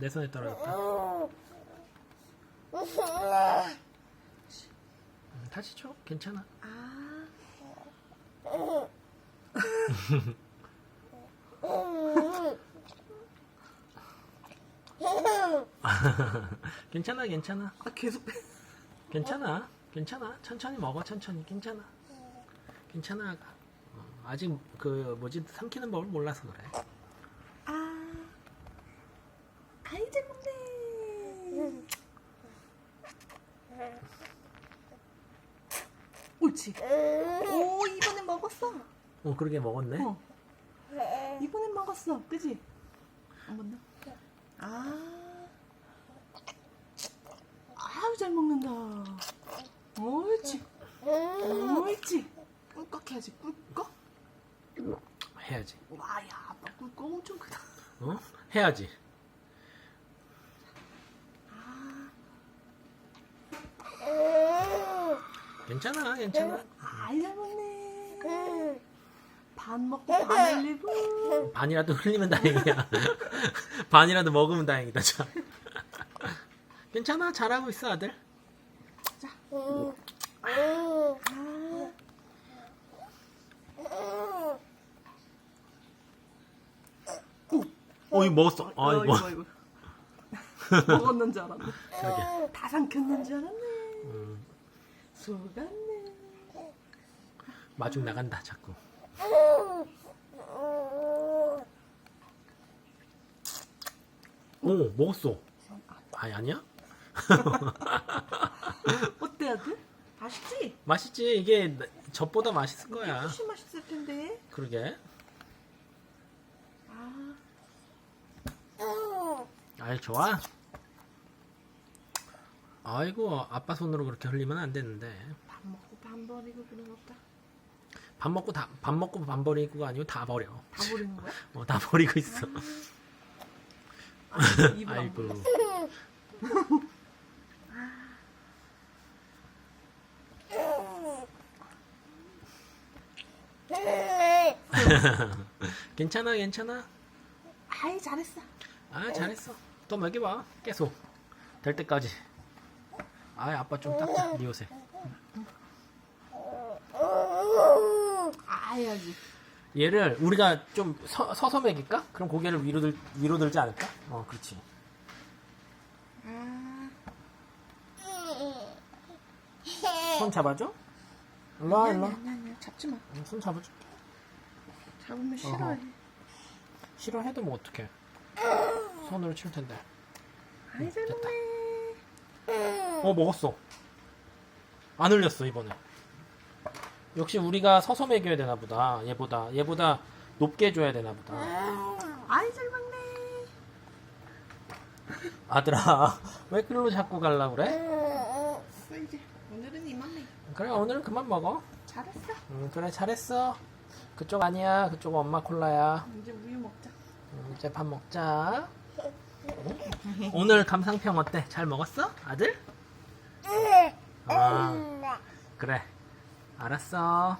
내 손에 떨어졌다. 음, 다시 줘. 괜찮아. 아. 괜찮아, 괜찮아. 아 계속 괜찮아. 괜찮아. 천천히 먹어. 천천히. 괜찮아. 괜찮아. 어, 아직 그 뭐지 삼키는 법을 몰라서 그래. 아. 아이 잘 먹네. 옳지. 오 이번엔 먹었어. 어, 그러게 먹었네. 어. 이번엔 먹었어. 그지? 한번 더. 아. 아유 잘 먹는다. 옳지. 옳지. 꿀꺽 해야지. 꿀꺽. 해야지. 와야 아빠 꿀꺽 엄청 크다. 어? 해야지. 괜찮아, 괜찮아. 먹네. 반 먹고 반 흘리고. 반이라도 흘리면 다행이야. 반이라도 먹으면 다행이다. 자. 괜찮아, 잘하고 있어, 아들. 자. 아. 어, 이거 먹었어. 아, 이거. 이거 이거. 먹었는 줄 알았네. 그러게. 다 삼켰는 줄 알았네. 음, 속았네. 마중 나간다, 자꾸. 오, 먹었어. 아니, 아니야? 어때 아들? 맛있지? 맛있지? 이게 젖보다 맛있을 거야. 훨씬 맛있을 텐데. 그러게. 아, 아이, 좋아. 아이고, 아빠 손으로 그렇게 흘리면 안 되는데. 밥 먹고 밥 버리고 그런 거다. 밥 먹고 다, 밥 먹고 밥 버리고가 아니고 다 버려. 다 버리는 거야? 어, 다 버리고 있어. 아, 입을 안 아이고. 괜찮아, 괜찮아. 아이 잘했어. 아, 잘했어. 또 먹여봐. 계속. 될 때까지. 아, 아빠 좀 닦자. 네 옷에. 아 해야지. 얘를 우리가 좀 서, 서서 먹일까? 그럼 고개를 위로 들, 위로 들지 않을까? 어, 그렇지. 아, 손 잡아줘? 일로 와, 일로 와. 잡지 마. 응, 손 잡아줄게. 잡으면 싫어해. 싫어해도 뭐 어떡해. 손으로 칠 텐데. 아이 잘 됐다. 먹네. 어, 먹었어. 안 흘렸어, 이번에. 역시 우리가 서서 먹여야 되나 보다. 얘보다. 얘보다 높게 해줘야 되나 보다. 아이 잘 먹네. 아들아, 왜 글로 자꾸 갈라 그래? 알았어 이제 오늘은 이만해. 그래, 오늘은 그만 먹어. 잘했어. 응, 그래, 잘했어. 그쪽 아니야. 그쪽 엄마 콜라야. 이제 우유 먹자. 응, 이제 밥 먹자. 응? 오늘 감상평 어때? 잘 먹었어? 아들? 아, 그래. 알았어.